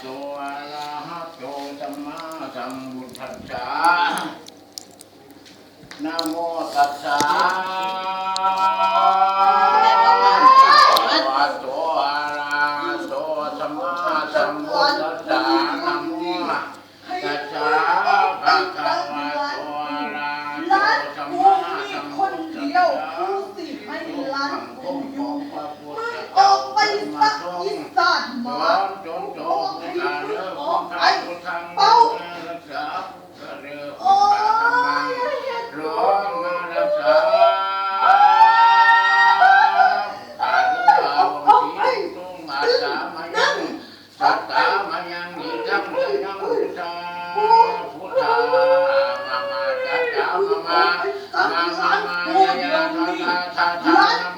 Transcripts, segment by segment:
โตอะระหะโตสัมมาสัมพุทธัสสะนะโมตัสสะ อีสานหมาโอ้ให้มึงออกไปเป้าโอ้ยเฮ็ดร้กูองมารักษาอารุณาวังสีตุงอาสามายังสัตตามายังนิจังยังพุทธาพุทธามามาจัตตามามามามามาญาญาทาทาทา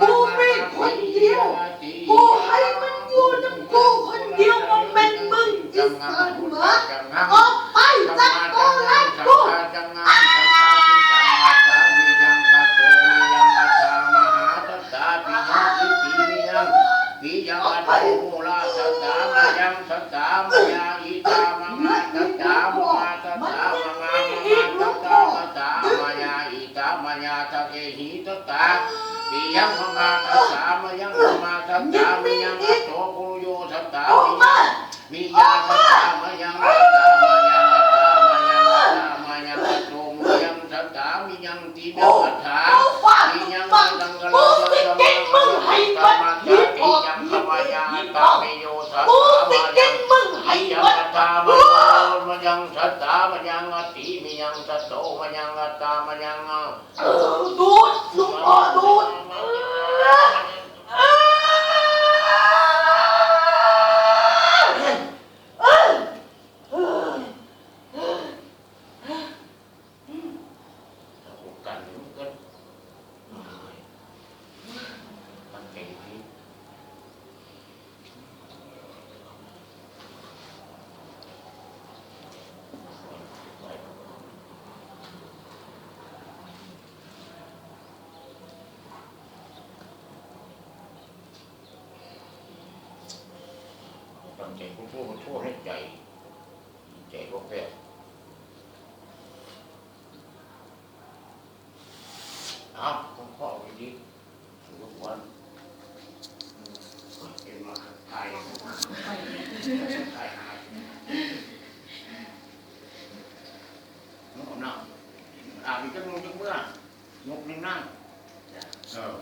ออกไปจากกูร้านกูจังงานสังฆาทิจังมาสามียังคาโตมียังอัตตามหาตัสสะปิยังอิติมิยังปิยังอัตโตโมลาสัตตามยังสัตตามายาอิตามะมาสัตตามะมาสัตตามะมามาสัตตาสัตตามายาอิตามายาสัตเอหิสัตาปิยังมาสัตตามะยังมะมาสัตตามะยังอัตโตปุโยสัตตา สัตตามียังติเมวัฏฐามียังตังกูสิเก่งมึงให้มันยิบออกยิบยิบยิบออกกูสิเก่งมึงให้ยังมันอัตตากูมันยังสัตตามันยังอติมียังสัตโตมันยังอัตตามันยังดู ใจของผู้มันทั่วในใจ ใจพวกแพทย์อ้าวต้องข้อวิธีถือว่าหัวเก่งมากไทยไทยหายน้องน้ำอาบีกจังงจังเมื่อนกหนึ่งนั่งเออ